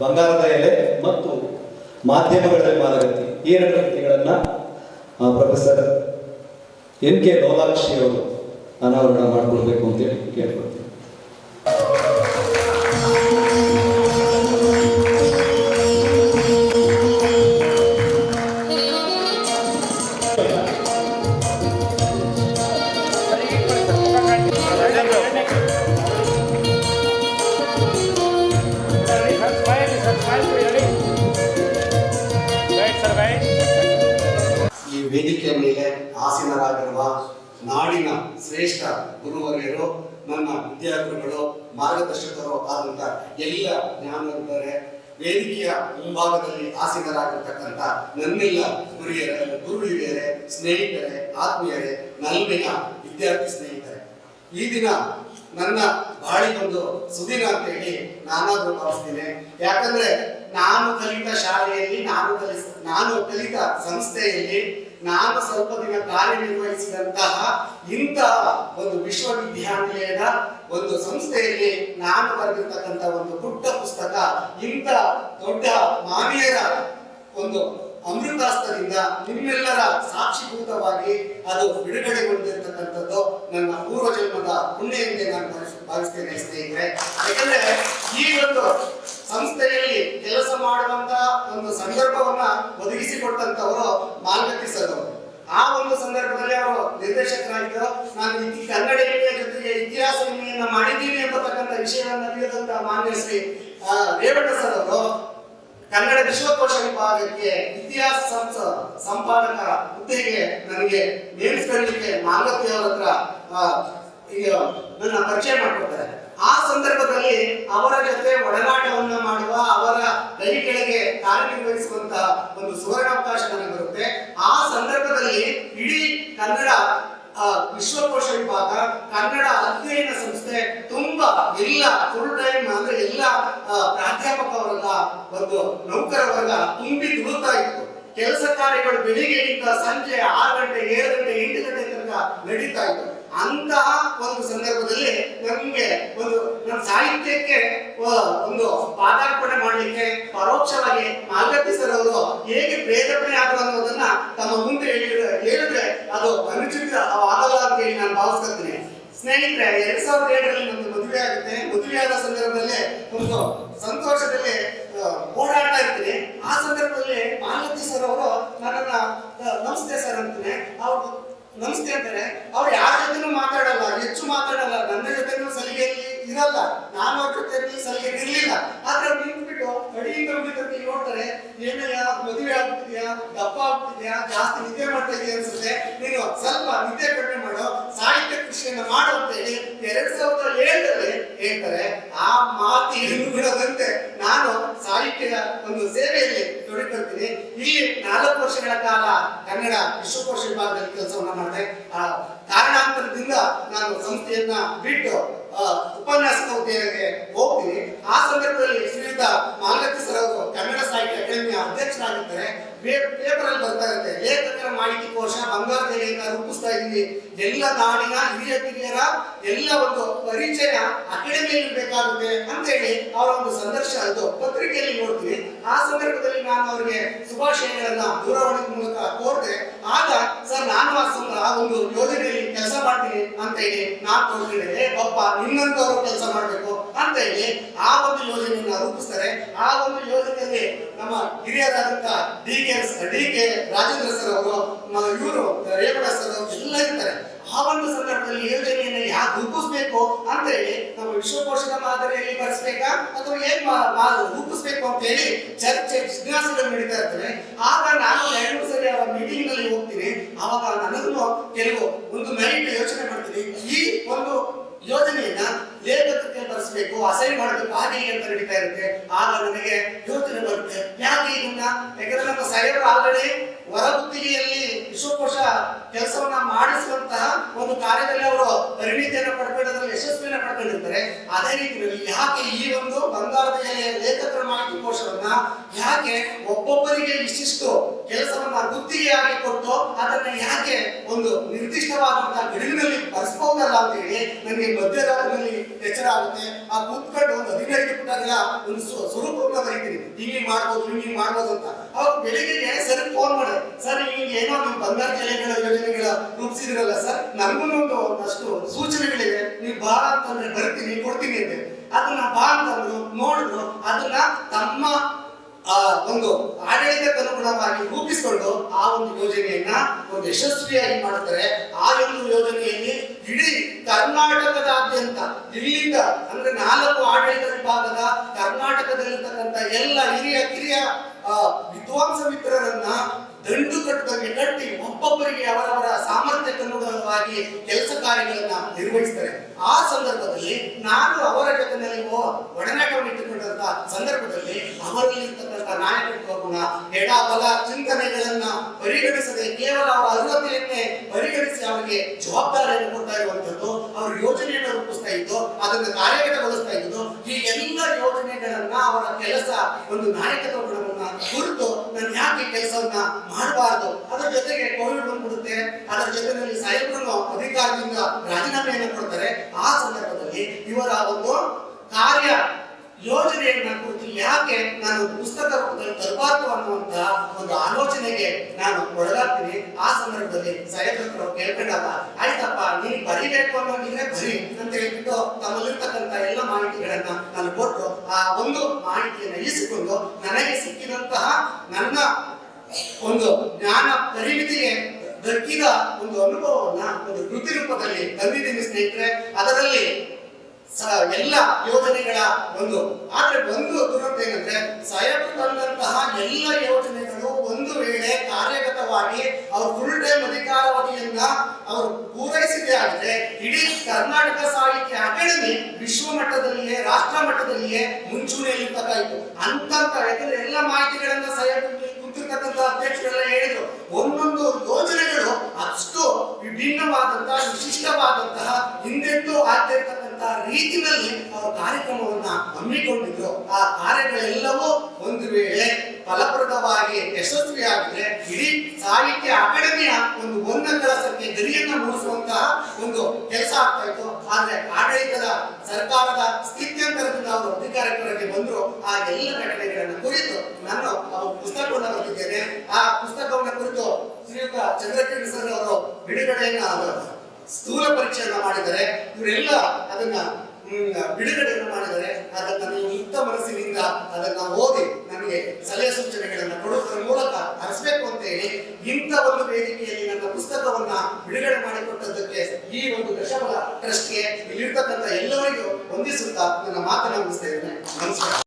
ಬಂಗಾರದ ಎಲೆ ಮತ್ತು ಮಾಧ್ಯಮಗಳಲ್ಲಿ ಮಾದಗತಿ ಈ ಎರಡು ಕೃತಿಗಳನ್ನು ಪ್ರೊಫೆಸರ್ ಎನ್ ಕೆ ಲೋಲಾಕ್ಷಿ ಅವರು ಅನಾವರಣ ಮಾಡಿಕೊಡ್ಬೇಕು ಅಂತೇಳಿ ಕೇಳ್ಕೊಳ್ತೀನಿ. ಶ್ರೇಷ್ಠ ಗುರುವರ್ಯರು, ನನ್ನ ವಿದ್ಯಾರ್ಥಿಗಳು, ಮಾರ್ಗದರ್ಶಕರು ಆದಂತ ಎಲ್ಲ ಜ್ಞಾನರಿದ್ದಾರೆ ವೇದಿಕೆಯ ಮುಂಭಾಗದಲ್ಲಿ ಆಸೀನರಾಗಿರ್ತಕ್ಕಂಥ ನನ್ನೆಲ್ಲ ಗುರಿಯರ ಗುರು ಹಿರಿಯರೇ ಸ್ನೇಹಿತರೆ, ಆತ್ಮೀಯರೇ ನಲ್ಮೆಯ ವಿದ್ಯಾರ್ಥಿ ಸ್ನೇಹಿತರೆ. ಈ ದಿನ ನನ್ನ ಬಾಳಿಗೊಂದು ಸುದಿನ ಅಂತ ಹೇಳಿ ನಾನಾದ್ರೂ ಭಾವಿಸ್ತೀನಿ. ಯಾಕಂದ್ರೆ ನಾನು ಕಲಿತ ಶಾಲೆಯಲ್ಲಿ, ನಾನು ಕಲಿಸ, ನಾನು ಕಲಿತ ಸಂಸ್ಥೆಯಲ್ಲಿ ನಾನು ಸ್ವಲ್ಪ ದಿನ ಕಾರ್ಯನಿರ್ವಹಿಸಿದಂತಹ ಇಂತಹ ಒಂದು ವಿಶ್ವವಿದ್ಯಾನಿಲಯದ ಒಂದು ಸಂಸ್ಥೆಯಲ್ಲಿ ನಾನು ಬರೆದಿರ್ತಕ್ಕಂಥ ಒಂದು ಪುಟ್ಟ ಪುಸ್ತಕ, ಇಂಥ ದೊಡ್ಡ ಮಾನವೀಯರ ಒಂದು ಅಮೃತಾಸ್ತದಿಂದ ನಿಮ್ಮೆಲ್ಲರ ಸಾಕ್ಷಿಭೂತವಾಗಿ ಅದು ಬಿಡುಗಡೆಗೊಂಡಿರ್ತಕ್ಕಂಥದ್ದು ನನ್ನ ಪೂರ್ವ ಎಂದೇ ನಾನು ಭಾವಿಸ್- ಭಾವಿಸ್ತೇನೆ ಸ್ನೇಹಿತರೆ. ಯಾಕಂದ್ರೆ ಈ ಒಂದು ಸಂಸ್ಥೆಯಲ್ಲಿ ಕೆಲಸ ಮಾಡುವಂತ ಒಂದು ಸಂದರ್ಭವನ್ನ ಒದಗಿಸಿಕೊಟ್ಟಂತವರು ಮಾಲ್ಗತಿ ಸರ್ ಆ ಒಂದು ಸಂದರ್ಭದಲ್ಲಿ ಅವರು ನಿರ್ದೇಶಕರಾಗಿದ್ದರು ನಾನು ಕನ್ನಡ ವಿಮೆಯ ಜೊತೆಗೆ ಇತಿಹಾಸ ವಿಮೆಯನ್ನ ಮಾಡಿದ್ದೀನಿ ಎಂಬತಕ್ಕಂಥ ವಿಷಯವನ್ನು ತಿಳಿದಂತ ಮಾನ್ಯ ಶ್ರೀ ರೇವಣ್ಣ ಸರ್ ಅವರು ಕನ್ನಡ ವಿಶ್ವಕೋಶ ವಿಭಾಗಕ್ಕೆ ಇತಿಹಾಸ ಸಂಸ, ಸಂಪಾದಕ ಹುದ್ದೆಗೆ ನನಗೆ ನೇಮಿಸಿಕೊಳ್ಳಲಿಕ್ಕೆ ಮಾಲವತಿ ಅವರ ಹತ್ರ ನನ್ನ ಪರಿಚಯ ಮಾಡ್ಕೊಡ್ತಾರೆ ಆ ಸಂದರ್ಭದಲ್ಲಿ ಅವರ ಜೊತೆ ಒಡನಾಟವನ್ನ ಮಾಡುವ ಅವರ ಕೈ ಕೆಳಗೆ ಕಾರ್ಯನಿರ್ವಹಿಸುವಂತ ಒಂದು ಸುವರ್ಣಾವಕಾಶ ನನಗೆ ಬರುತ್ತೆ. ಆ ಸಂದರ್ಭದಲ್ಲಿ ಇಡೀ ಕನ್ನಡ ವಿಶ್ವಕೋಶ ವಿಭಾಗ, ಕನ್ನಡ ಅಧ್ಯಯನ ಸಂಸ್ಥೆ ತುಂಬಾ ಎಲ್ಲ ಫುಲ್ ಟೈಮ್ ಅಂದ್ರೆ ಎಲ್ಲ ಪ್ರಾಧ್ಯಾಪಕ ವರ್ಗ, ಒಂದು ನೌಕರ ವರ್ಗ ತುಂಬಿ ತುಳುತ್ತಾ ಇತ್ತು. ಕೆಲಸ ಕಾರ್ಯಗಳು ಬೆಳಿಗ್ಗೆಯಿಂದ ಸಂಜೆ ಆರು ಗಂಟೆ, ಏಳು ಗಂಟೆ, ಎಂಟು ಗಂಟೆ ತನಕ ನಡೀತಾ ಇತ್ತು. ಅಂತಹ ಒಂದು ಸಂದರ್ಭದಲ್ಲಿ ನಮ್ಗೆ ಒಂದು ನಮ್ಮ ಸಾಹಿತ್ಯಕ್ಕೆ ಒಂದು ಪಾದಾರ್ಪಣೆ ಮಾಡಲಿಕ್ಕೆ ಪರೋಕ್ಷವಾಗಿ ಮಾಲ್ಗತ್ತಿ ಸರ್ ಅವರು ಹೇಗೆ ಪ್ರೇರೇಪಣೆ ಆದ್ರು ಅನ್ನೋದನ್ನ ತಮ್ಮ ಮುಂದೆ ಹೇಳಿದ್ರೆ ಹೇಳಿದ್ರೆ ಅದು ಅನುಚಿತ ಆಗಲ್ಲ ಅಂತ ಹೇಳಿ ನಾನು ಭಾವಿಸ್ಕೊತೀನಿ ಸ್ನೇಹಿತರೆ, ಎರಡ್ ಸಾವಿರದ ಏಳರಲ್ಲಿ ನಮ್ದು ಮದುವೆ ಆಗುತ್ತೆ. ಆದ ಸಂದರ್ಭದಲ್ಲಿ ಒಂದು ಸಂತೋಷದಲ್ಲಿ ಓಡಾಡ್ತಾ ಇರ್ತೀನಿ. ಆ ಸಂದರ್ಭದಲ್ಲಿ ಮಾಲತಿ ಸರ್ ಅವರು ನನ್ನನ್ನ ನಮಸ್ತೆ ಸರ್ ಅಂತೀನಿ. ಅವ್ರು ನಮಸ್ತೆ ಅಂತಾರೆ ಅವ್ರು ಯಾರ ಜೊತೆನೂ ಮಾತಾಡಲ್ಲ, ಹೆಚ್ಚು ಮಾತಾಡಲ್ಲ. ನನ್ನ ಜೊತೆನೂ ಸಲಿಗೆಯಲ್ಲಿ ಇರಲ್ಲ. ನಾನು ಅವ್ರ ಜೊತೆಯಲ್ಲಿ ಸಲಿಗೆ ಇರ್ಲಿಲ್ಲ. ಆದ್ರೆ ನಿಂತ್ಬಿಟ್ಟು ಅಡಿಯಿಂದ ಹುಡುಗಿ ನೋಡ್ತಾರೆ ಏನಯ್ಯ ಮದುವೆ ಆಗ್ತಿದ್ಯಾ ದಪ್ಪ ಆಗ್ತಿದ್ಯಾ ಜಾಸ್ತಿ ನಿದ್ದೆ ಮಾಡ್ತಾ ಇದೆಯಾ ಅನ್ಸುತ್ತೆ. ನೀನು ಸ್ವಲ್ಪ ನಿದ್ದೆ ಕಡಿಮೆ ಮಾಡು, ಸಾಹಿತ್ಯ ಕೃಷಿಯನ್ನು ಮಾಡು ಅಂತ ಹೇಳಿ ಎರಡ್ ಸಾವಿರದ ಏಳರಲ್ಲಿ ಹೇಳ್ತಾರೆ. ಆ ಮಾತಿ ಬಿಡದಂತೆ ನಾನು ಸಾಹಿತ್ಯದ ಒಂದು ಸೇವೆಯಲ್ಲಿ ತೊಡಗಿರ್ತೀನಿ ಇಲ್ಲಿ ನಾಲ್ಕು ವರ್ಷಗಳ ಕಾಲ ಕನ್ನಡ ವಿಶ್ವಕೋಶ ವಿಭಾಗದಲ್ಲಿ ಕೆಲಸವನ್ನ ಮಾಡಿದೆ. ಆ, ಕಾರಣಾಂತರದಿಂದ ನಾನು ಸಂಸ್ಥೆಯನ್ನ ಬಿಟ್ಟು ಉಪನ್ಯಾಸಕ ಹುದ್ದೆಗೆ ಹೋಗ್ತೀನಿ. ಆ ಸಂದರ್ಭದಲ್ಲಿ ಶ್ರೀಯುತ ಮಾಲತಿ ಸರ್ ಅವರು ಕನ್ನಡ ಸಾಹಿತ್ಯ ಅಕಾಡೆಮಿಯ ಅಧ್ಯಕ್ಷರಾಗಿದ್ದಾರೆ. ಪೇಪರ್ ಅಲ್ಲಿ ಬರ್ತಾ ಇರುತ್ತೆ. ಲೇಖಕರ ಮಾಹಿತಿ ಕೋಶ ಬಂಗಾರದ ರೂಪಿಸ್ತಾ ಇದ್ದೀನಿ. ಎಲ್ಲ ನಾಡಿನ ಹಿರಿಯ ಕಿರಿಯರ ಎಲ್ಲ ಒಂದು ಪರಿಚಯ ಅಕಾಡೆಮಿಯಲ್ಲಿ ಬೇಕಾಗುತ್ತೆ ಅಂತ ಹೇಳಿ ಅವರ ಒಂದು ಸಂದರ್ಶನ ಅದು ಪತ್ರಿಕೆಯಲ್ಲಿ ನೋಡ್ತೀವಿ. ಆ ಸಂದರ್ಭದಲ್ಲಿ ನಾನು ಅವರಿಗೆ ಶುಭಾಶಯಗಳನ್ನ ದೂರವಾಣಿ ಮೂಲಕ ಕೋರ್ತೆ ಆಗ ಸರ್ ನಾನು ಆ ಒಂದು ಯೋಜನೆಯಲ್ಲಿ ಕೆಲಸ ಮಾಡ್ತೀನಿ ಅಂತ ಹೇಳಿ ನಾನು ತೋರಿಸಿದೆ ಒಬ್ಬ ನಿನ್ನಂತವರು ಕೆಲಸ ಮಾಡಬೇಕು ಅಂತ ಹೇಳಿ ಆ ಒಂದು ಯೋಜನೆಯನ್ನ ರೂಪಿಸ್ತಾರೆ. ಆ ಒಂದು ಯೋಜನೆಯಲ್ಲಿ ನಮ್ಮ ಹಿರಿಯರಾದಂತ D K D K Rajendra sir ಅವರು ಇವರು, ರೇವಣ್ಣ ಸರ್ ಅವರು ಎಲ್ಲ ಇರ್ತಾರೆ. ಆ ಸಂದರ್ಭದಲ್ಲಿ ಯೋಜನೆಯನ್ನು ಯಾಕೆ ರೂಪಿಸ್ಬೇಕು ಅಂತ ಹೇಳಿ ನಮ್ಮ ವಿಶ್ವಕೋಶದ ಮಾದರಿಯಲ್ಲಿ ಬರೆಸ್ಬೇಕಾ? ಅಥವಾ ಏನ್ ರೂಪಿಸ್ಬೇಕು ಅಂತ ಹೇಳಿ ಚರ್ಚೆ, ಜಿಜ್ಞಾಸೆಗಳು ನಡೀತಾ ಇರ್ತವೆ. ಆಗ ನಾನು ಎರಡು ಸರಿ ಅವರ ಮೀಟಿಂಗ್ನಲ್ಲಿ ಹೋಗ್ತೀನಿ. ಅವಾಗ ನನಗೂ ಕೆಲವು ಒಂದು ಮೈಂಡ್ ಯೋಚನೆ ಮಾಡ್ತೀನಿ. ಈ ಒಂದು ಯೋಜನೆಯನ್ನ ಲೇಖಕಕ್ಕೆ ಬರೆಸಬೇಕು ಅಸೈನ್ ಮಾಡಬೇಕು ಹೀಗೆ ಅಂತ ನಡೀತಾ ಇರುತ್ತೆ. ಆಗ ನನಗೆ ಯೋಚನೆ ಬರುತ್ತೆ. ಯಾಕೆ ಇದನ್ನ? ಯಾಕಂದ್ರೆ ನಮ್ಮ ಸಾಹೇಬರು ಆಲ್ರೆಡಿ ಹೊರಗುತ್ತಿಗೆಯಲ್ಲಿ ವಿಶ್ವಕೋಶ ಕೆಲಸವನ್ನ ಮಾಡಿಸುವಂತಹ ಒಂದು ಕಾರ್ಯದಲ್ಲಿ ಅವರು ಪರಿಣಿತಿಯನ್ನು ಪಡ್ಕೊಳ್ಳೋದ್ರಲ್ಲಿ ಯಶಸ್ವಿಯನ್ನು ಪಡ್ಕೊಂಡಿರ್ತಾರೆ. ಅದೇ ರೀತಿಯಲ್ಲಿ ಯಾಕೆ ಈ ಒಂದು ಬಂಗಾರದ ಎಲೆಯ ಲೇಖಕರ ಮಾಹಿತಿ ಕೋಶವನ್ನ ಯಾಕೆ ಒಬ್ಬೊಬ್ಬರಿಗೆ ಇಷ್ಟಿಷ್ಟು ಕೆಲಸವನ್ನ ಗುತ್ತಿಗೆಯಾಗಿ ಕೊಟ್ಟು ಅದನ್ನ ಯಾಕೆ ಒಂದು ನಿರ್ದಿಷ್ಟವಾದಂತಹ ಗಿಡಗಳಲ್ಲಿ ಬರೆಸಬಹುದು ಕೂತ್ಕೊಂಡಲ್ಲ ಅಂತ ಹೇಳಿ ನನಗೆ ಮಧ್ಯರಾತ್ರಿನಲ್ಲಿ ಎಚ್ಚರ ಆಗುತ್ತೆ. ಆ ಕೂತ್ಕೊಂಡು ಒಂದು ಹದಿನೈದು ಪುಟಗಳ ಒಂದು ಸ್ವರೂಪವನ್ನು ಬರೀತೀನಿ. ಹಿಂಗೆ ಮಾಡ್ಬೋದು ಹಿಂಗೆ ಮಾಡ್ಬೋದು ಅಂತ. ಅವಾಗ ಬೆಳಿಗ್ಗೆ ಸರ್ ಫೋನ್ ಮಾಡಿ, ಸರ್ ಹಿಂಗೆ ಏನೋ ನಮ್ಮ ಬಂಗಾರ ಕೆಲೆಗಳ ಯೋಜನೆಗಳ ರೂಪಿಸಿದ್ರಲ್ಲ ಸರ್, ನಮಗೂ ಒಂದು ಅಷ್ಟು ಸೂಚನೆಗಳಿವೆ. ನೀವು ಬಾ ಅಂತಂದ್ರೆ ಬರ್ತೀನಿ, ಕೊಡ್ತೀನಿ ಅಂತ ಅದನ್ನ ಬಾ ಅಂತಂದ್ರು, ನೋಡಿದ್ರು, ಅದನ್ನ ತಮ್ಮ ಒಂದು ಆಡಳಿತಕ್ಕೆ ಅನುಗುಣವಾಗಿ ರೂಪಿಸಿಕೊಂಡು ಆ ಒಂದು ಯೋಜನೆಯನ್ನ ಒಂದು ಯಶಸ್ವಿಯಾಗಿ ಮಾಡುತ್ತಾರೆ. ಆ ಒಂದು ಯೋಜನೆಯಲ್ಲಿ ಇಡೀ ಕರ್ನಾಟಕದಾದ್ಯಂತ ಇಲ್ಲಿಂದ ಅಂದ್ರೆ ನಾಲ್ಕು ಆಡಳಿತ ವಿಭಾಗದ ಕರ್ನಾಟಕದಲ್ಲಿರ್ತಕ್ಕಂಥ ಎಲ್ಲ ಹಿರಿಯ, ಕಿರಿಯ ವಿದ್ವಾಂಸ ಮಿತ್ರರನ್ನ ದಂಡು ಕಟ್ಟದಂಗೆ ಕಟ್ಟಿ ಒಬ್ಬೊಬ್ಬರಿಗೆ ಅವರವರ ಸಾಮರ್ಥ್ಯಕ್ಕೆ ಅನುಗುಣವಾಗಿ ಕೆಲಸ ಕಾರ್ಯಗಳನ್ನ ನಿರ್ವಹಿಸ್ತಾರೆ. ಆ ಸಂದರ್ಭದಲ್ಲಿ ನಾನು ಅವರ ಜೊತೆಯಲ್ಲಿ ಓ- ಒಡನಾಟವನ್ನು ಇಟ್ಟುಕೊಂಡಂತ ಸಂದರ್ಭದಲ್ಲಿ ಅವರಲ್ಲಿ ಇರ್ತಕ್ಕಂಥ ನಾಯಕತ್ವ ಗುಣ ಎಡ, ಬಲ ಚಿಂತನೆಗಳನ್ನ ಪರಿಗಣಿಸದೆ ಕೇವಲ ಅವರ ಅರ್ಹತೆಯನ್ನೇ ಪರಿಗಣಿಸಿ ಅವರಿಗೆ ಜವಾಬ್ದಾರಿಯನ್ನು ಕೊಡ್ತಾ ಇರುವಂತದ್ದು, ಅವರ ಯೋಜನೆಯನ್ನು ರೂಪಿಸ್ತಾ ಇದ್ದು, ಅದನ್ನು ಕಾರ್ಯಗತಗೊಳಿಸ್ತಾ ಇದ್ದು, ಈ ಎಲ್ಲ ಯೋಜನೆಗಳನ್ನ ಅವರ ಕೆಲಸ ಒಂದು ನಾಯಕತ್ವ ಗುಣವನ್ನ ಕುರಿತು ನಾನು ಯಾಕೆ ಕೆಲಸವನ್ನ ಮಾಡಬಾರದು? ಅದರ ಜೊತೆಗೆ ಕೋವಿಡ್ ಬಂದ್ಬಿಡುತ್ತೆ ಅದರ ಜೊತೆಯಲ್ಲಿ ಸಾಹೇಬರನ್ನು ಅಧಿಕಾರದಿಂದ ರಾಜೀನಾಮೆಯನ್ನು ಕೊಡ್ತಾರೆ. ಆ ಸಂದರ್ಭದಲ್ಲಿ ಇವರ ಒಂದು ಕಾರ್ಯ ಯೋಜನೆಯನ್ನ ಕುರಿತು ಯಾಕೆ ನಾನು ಪುಸ್ತಕ ರೂಪದಲ್ಲಿ ತರಬಾರದು ಅನ್ನುವಂತ ಒಂದು ಆಲೋಚನೆಗೆ ನಾನು ಒಳಗಾಗ್ತೀನಿ. ಆ ಸಂದರ್ಭದಲ್ಲಿ ಸಾಹೇಬ್ರು ಕೇಳ್ಕೊಂಡಾಗ, ಆಯ್ತಪ್ಪ, ನೀನು ಬರಿಬೇಕು ಅನ್ನೋದಿದ್ರೆ ಬರಿ ಅಂತ ಹೇಳ್ಬಿಟ್ಟು ತಮ್ಮಲ್ಲಿರ್ತಕ್ಕಂಥ ಎಲ್ಲ ಮಾಹಿತಿಗಳನ್ನ ನಾನು ಕೊಟ್ಟು ಆ ಒಂದು ಮಾಹಿತಿಯನ್ನು ಇರಿಸಿಕೊಂಡು ನನಗೆ ಸಿಕ್ಕಿದಂತಹ ನನ್ನ ಒಂದು ಜ್ಞಾನ ಪರಿಮಿತಿಗೆ ದಕ್ಕಿದ ಒಂದು ಅನುಭವವನ್ನ, ಒಂದು ಕೃತಿ ರೂಪದಲ್ಲಿ ತಂದಿದ್ದೀನಿ ಸ್ನೇಹಿತರೆ. ಅದರಲ್ಲಿ ಎಲ್ಲ ಯೋಜನೆಗಳ ಒಂದು, ಆದ್ರೆ ಒಂದು ದುರಂತ ಏನಂದ್ರೆ ಸಾಹೇಬರು ತಂದಂತಹ ಎಲ್ಲ ಯೋಜನೆಗಳು ಒಂದು ವೇಳೆ ಕಾರ್ಯಗತವಾಗಿ ಅವರು ಫುಲ್ ಟೈಮ್ ಅಧಿಕಾರಾವಧಿಯನ್ನ ಅವರು ಆದ್ರೆ ಇಡೀ ಕರ್ನಾಟಕ ಸಾಹಿತ್ಯ ಅಕಾಡೆಮಿ ವಿಶ್ವ ಮಟ್ಟದಲ್ಲಿಯೇ, ರಾಷ್ಟ್ರ ಮಟ್ಟದಲ್ಲಿಯೇ ಮುಂಚೂಣಿಯಲ್ಲಿರ್ತಕ್ಕಾಯ್ತು. ಅಂತ ಯಾಕಂದ್ರೆ ಎಲ್ಲ ಮಾಹಿತಿಗಳನ್ನ ಸಾಹೇಬರು ಕುಂತಿರ್ತಕ್ಕಂಥ ಅಧ್ಯಕ್ಷರೆಲ್ಲ ಹೇಳಿದ್ರು. ಒಂದೊಂದು ಯೋಜನೆಗಳು ಅಷ್ಟು ವಿಭಿನ್ನವಾದಂತಹ, ವಿಶಿಷ್ಟವಾದಂತಹ ರೀತಿಯಲ್ಲಿ ಅವರು ಕಾರ್ಯಕ್ರಮವನ್ನ ಹಮ್ಮಿಕೊಂಡಿದ್ರು. ಆ ಕಾರ್ಯಗಳೆಲ್ಲವೂ ಒಂದು ವೇಳೆ ಫಲಪ್ರದವಾಗಿ ಯಶಸ್ವಿಯಾಗಿದ್ರೆ ಇಡೀ ಸಾಹಿತ್ಯ ಅಕಾಡೆಮಿಯ ಒಂದು ಒಂದ ಕೆಲಸಕ್ಕೆ ಗರಿಯನ್ನು ಮೂಡಿಸುವಂತಹ ಒಂದು ಕೆಲಸ ಆಗ್ತಾ ಇತ್ತು. ಆದ್ರೆ ಆಡಳಿತದ ಸರ್ಕಾರದ ಸ್ಥಿತ್ಯಂತರದಿಂದ ಅವರು ಅಧಿಕಾರಕ್ಕೆ ಬಂದ್ರು. ಆ ಎಲ್ಲ ಘಟನೆಗಳನ್ನ ಕುರಿತು ನಾನು ಪುಸ್ತಕವನ್ನು ಬರೆದಿದ್ದೇನೆ ಆ ಪುಸ್ತಕವನ್ನ ಕುರಿತು ಶ್ರೀಯುತ ಚಂದ್ರಕಿರಣ್ ಸರ್ ಅವರು ಬಿಡುಗಡೆಯನ್ನ ಸ್ಥೂಲ ಪರಿಚಯನ ಮಾಡಿದರೆ ಇವರೆಲ್ಲ ಅದನ್ನ ಬಿಡುಗಡೆಯನ್ನು ಮಾಡಿದರೆ ಅದನ್ನ ನೀವು ಮುಕ್ತ ಮನಸ್ಸಿನಿಂದ ಅದನ್ನ ಓದಿ